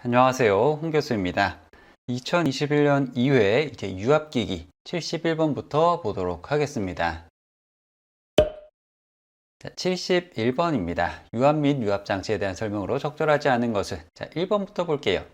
안녕하세요. 홍 교수입니다. 2021년 2회 이제 유압기기 71번부터 보도록 하겠습니다. 자, 71번입니다. 유압 및 유압 장치에 대한 설명으로 적절하지 않은 것은 자, 1번부터 볼게요.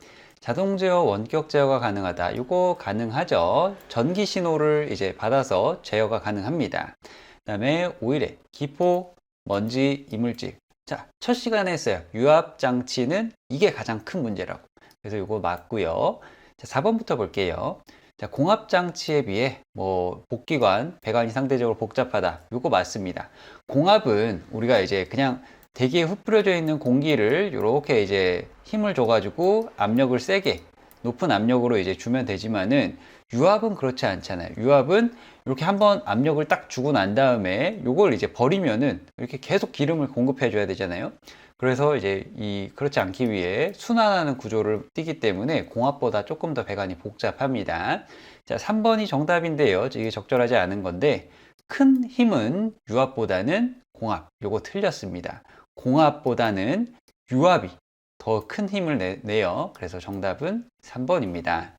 자동 제어, 원격 제어가 가능하다. 이거 가능하죠. 전기 신호를 이제 받아서 제어가 가능합니다. 그다음에 5일에 기포, 먼지, 이물질. 자, 첫 시간에 했어요. 유압 장치는 이게 가장 큰 문제라고. 그래서 이거 맞고요. 자, 4번부터 볼게요. 자, 공합 장치에 비해 뭐 복기관, 배관이 상대적으로 복잡하다. 이거 맞습니다. 공합은 우리가 이제 그냥 대기에 흩뿌려져 있는 공기를 이렇게 이제 힘을 줘가지고 압력을 세게 높은 압력으로 이제 주면 되지만은 유압은 그렇지 않잖아요. 유압은 이렇게 한번 압력을 딱 주고 난 다음에 이걸 이제 버리면은 이렇게 계속 기름을 공급해 줘야 되잖아요. 그래서 이제 이 그렇지 않기 위해 순환하는 구조를 띠기 때문에 공압보다 조금 더 배관이 복잡합니다. 자, 3번이 정답인데요. 이게 적절하지 않은 건데 큰 힘은 유압보다는 공압. 요거 틀렸습니다. 공압보다는 유압이 더 큰 힘을 내, 내요. 그래서 정답은 3번입니다.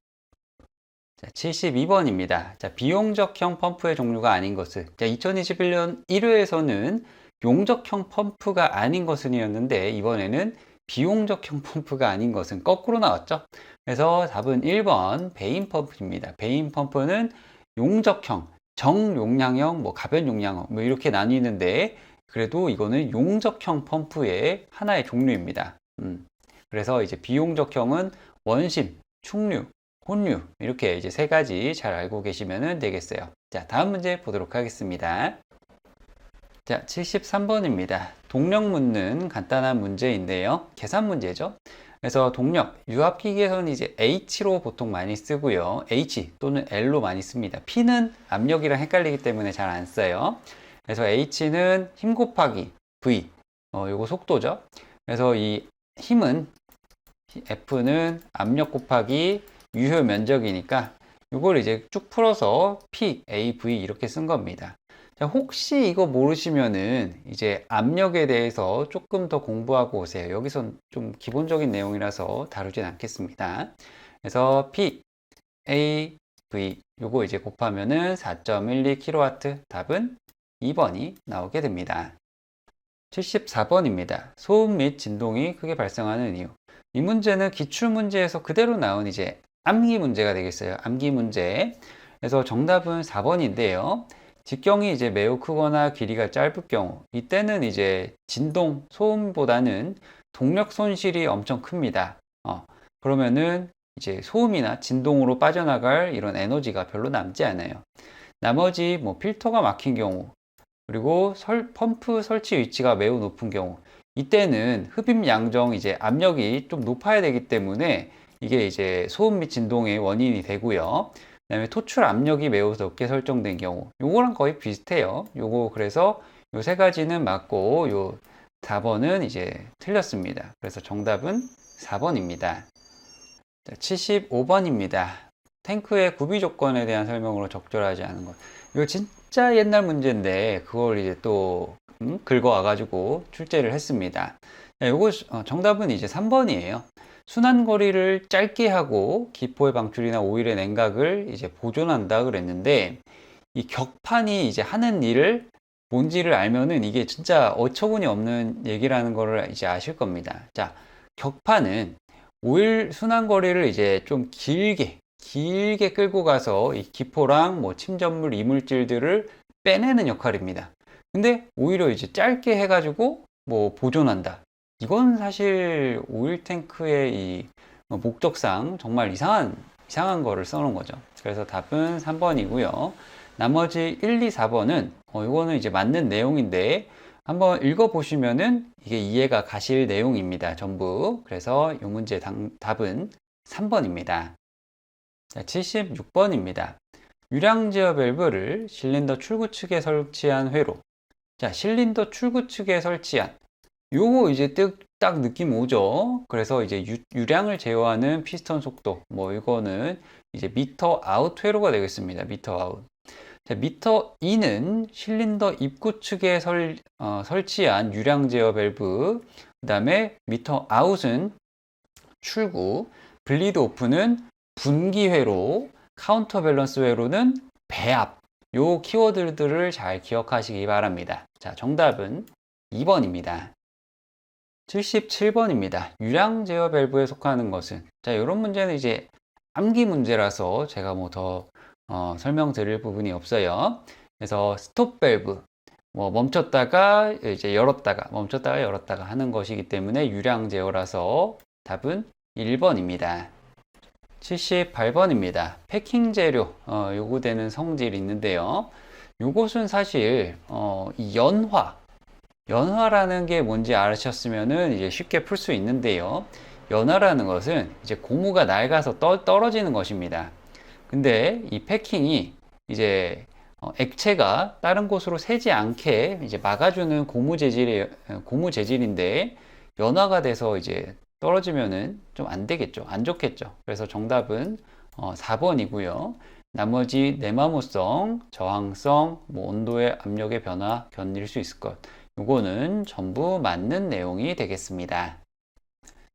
자, 72번입니다. 자, 비용적형 펌프의 종류가 아닌 것은 자, 2021년 1회에서는 용적형 펌프가 아닌 것은이었는데 이번에는 비용적형 펌프가 아닌 것은 거꾸로 나왔죠. 그래서 답은 1번 베인 펌프입니다. 베인 펌프는 용적형, 정용량형, 뭐 가변 용량형 뭐 이렇게 나뉘는데 그래도 이거는 용적형 펌프의 하나의 종류입니다. 음, 그래서 이제 비용적형은 원심, 충류, 혼류 이렇게 이제 세 가지 잘 알고 계시면 되겠어요. 자, 다음 문제 보도록 하겠습니다. 자, 73번입니다. 동력 묻는 간단한 문제인데요. 계산 문제죠. 그래서 동력, 유압기기에서는 이제 H로 보통 많이 쓰고요. H 또는 L로 많이 씁니다. P는 압력이랑 헷갈리기 때문에 잘 안 써요. 그래서 H는 힘 곱하기 V, 어, 요거 속도죠. 그래서 이 힘은 F는 압력 곱하기 유효 면적이니까 이걸 이제 쭉 풀어서 P, A, V 이렇게 쓴 겁니다. 자, 혹시 이거 모르시면은 이제 압력에 대해서 조금 더 공부하고 오세요. 여기선 좀 기본적인 내용이라서 다루진 않겠습니다. 그래서 P, A, V 요거 이제 곱하면은 4.12kW 답은 2번이 나오게 됩니다. 74번입니다. 소음 및 진동이 크게 발생하는 이유. 이 문제는 기출 문제에서 그대로 나온 이제 암기 문제가 되겠어요. 암기 문제. 그래서 정답은 4번인데요. 직경이 이제 매우 크거나 길이가 짧을 경우, 이때는 이제 진동, 소음보다는 동력 손실이 엄청 큽니다. 어, 그러면은 이제 소음이나 진동으로 빠져나갈 이런 에너지가 별로 남지 않아요. 나머지 뭐 필터가 막힌 경우, 그리고 설, 펌프 설치 위치가 매우 높은 경우, 이때는 흡입 양정 이제 압력이 좀 높아야 되기 때문에 이게 이제 소음 및 진동의 원인이 되고요. 그다음에 토출 압력이 매우 높게 설정된 경우, 요거랑 거의 비슷해요. 요거 그래서 요 세 가지는 맞고 요 4번은 이제 틀렸습니다. 그래서 정답은 4번입니다. 75번입니다. 탱크의 구비 조건에 대한 설명으로 적절하지 않은 것. 이거 진짜 옛날 문제인데 그걸 이제 또 음, 긁어와가지고 출제를 했습니다. 자, 요거 어, 정답은 이제 3번이에요. 순환 거리를 짧게 하고 기포의 방출이나 오일의 냉각을 이제 보존한다 그랬는데 이 격판이 이제 하는 일을 뭔지를 알면은 이게 진짜 어처구니 없는 얘기라는 거를 이제 아실 겁니다. 자, 격판은 오일 순환 거리를 이제 좀 길게 길게 끌고 가서 이 기포랑 뭐 침전물 이물질들을 빼내는 역할입니다. 근데 오히려 이제 짧게 해가지고 뭐 보존한다. 이건 사실 오일 탱크의 이 목적상 정말 이상한 이상한 거를 써놓은 거죠. 그래서 답은 3번이고요. 나머지 1, 2, 4번은 어, 이거는 이제 맞는 내용인데 한번 읽어보시면은 이게 이해가 가실 내용입니다. 전부. 그래서 이 문제 당, 답은 3번입니다. 자, 76번입니다. 유량 제어 밸브를 실린더 출구 측에 설치한 회로. 자, 실린더 출구 측에 설치한. 요거 이제 딱, 딱 느낌 오죠? 그래서 이제 유, 유량을 제어하는 피스톤 속도. 뭐 이거는 이제 미터 아웃 회로가 되겠습니다. 미터 아웃. 자, 미터 2는 실린더 입구 측에 설, 어, 설치한 유량 제어 밸브. 그 다음에 미터 아웃은 출구, 블리드 오프는 분기 회로, 카운터 밸런스 회로는 배압. 요 키워드들을 잘 기억하시기 바랍니다. 자, 정답은 2번입니다. 77번입니다. 유량 제어 밸브에 속하는 것은 자, 이런 문제는 이제 암기 문제라서 제가 뭐더 어, 설명드릴 부분이 없어요. 그래서 스톱 밸브 뭐 멈췄다가 이제 열었다가 멈췄다가 열었다가 하는 것이기 때문에 유량 제어라서 답은 1번입니다. 78번입니다. 패킹 재료 어, 요구되는 성질이 있는데요. 요것은 사실 어, 이 연화 연화라는 게 뭔지 아셨으면은 이제 쉽게 풀 수 있는데요. 연화라는 것은 이제 고무가 낡아서 떠, 떨어지는 것입니다. 근데 이 패킹이 이제 어, 액체가 다른 곳으로 새지 않게 이제 막아주는 고무 재질이 고무 재질인데 연화가 돼서 이제 떨어지면은 좀 안 되겠죠. 안 좋겠죠. 그래서 정답은 어, 4번이고요. 나머지 내마모성, 저항성, 뭐 온도의 압력의 변화 견딜 수 있을 것. 요거는 전부 맞는 내용이 되겠습니다.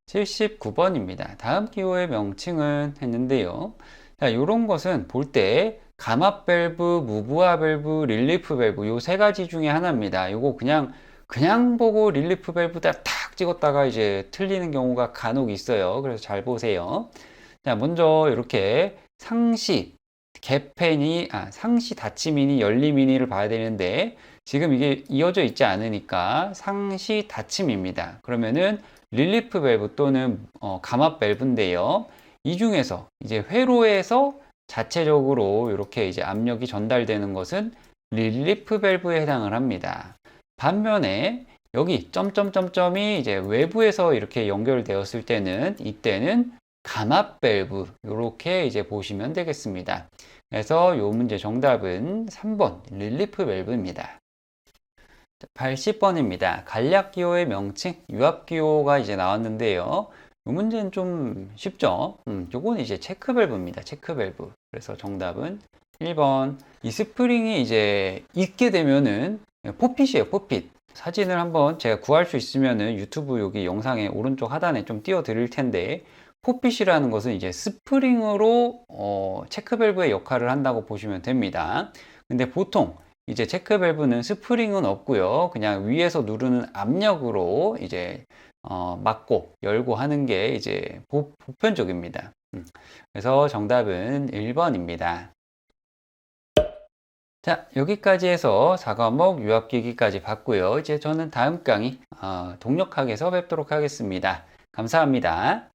79번입니다. 다음 기호의 명칭은 했는데요. 자, 이런 것은 볼 때 감압 밸브, 무브화 밸브, 릴리프 밸브 요 세 가지 중에 하나입니다. 요거 그냥 그냥 보고 릴리프 밸브다 탁 찍었다가 이제 틀리는 경우가 간혹 있어요. 그래서 잘 보세요. 자, 먼저 이렇게 상시 개펜이 아, 상시 닫힘이니 열림이니를 봐야 되는데 지금 이게 이어져 있지 않으니까 상시 닫힘입니다. 그러면은 릴리프 밸브 또는 어, 감압 밸브인데요. 이 중에서 이제 회로에서 자체적으로 이렇게 이제 압력이 전달되는 것은 릴리프 밸브에 해당을 합니다. 반면에 여기 점점점점이 이제 외부에서 이렇게 연결되었을 때는 이때는 감압 밸브 이렇게 이제 보시면 되겠습니다. 그래서 이 문제 정답은 3번 릴리프 밸브입니다. 80번입니다. 간략 기호의 명칭 유압 기호가 이제 나왔는데요. 이 문제는 좀 쉽죠? 음, 요거는 이제 체크 밸브입니다. 체크 밸브. 그래서 정답은 1번. 이 스프링이 이제 있게 되면은 포핏이에요, 포핏. 사진을 한번 제가 구할 수 있으면은 유튜브 여기 영상의 오른쪽 하단에 좀 띄워 드릴 텐데 포핏이라는 것은 이제 스프링으로 어, 체크 밸브의 역할을 한다고 보시면 됩니다. 근데 보통 이제 체크 밸브는 스프링은 없고요. 그냥 위에서 누르는 압력으로 이제 어, 막고 열고 하는 게 이제 보, 보편적입니다. 음. 그래서 정답은 1번입니다. 자, 여기까지 해서 4과목 유압기기까지 봤고요. 이제 저는 다음 강의 어, 동력학에서 뵙도록 하겠습니다. 감사합니다.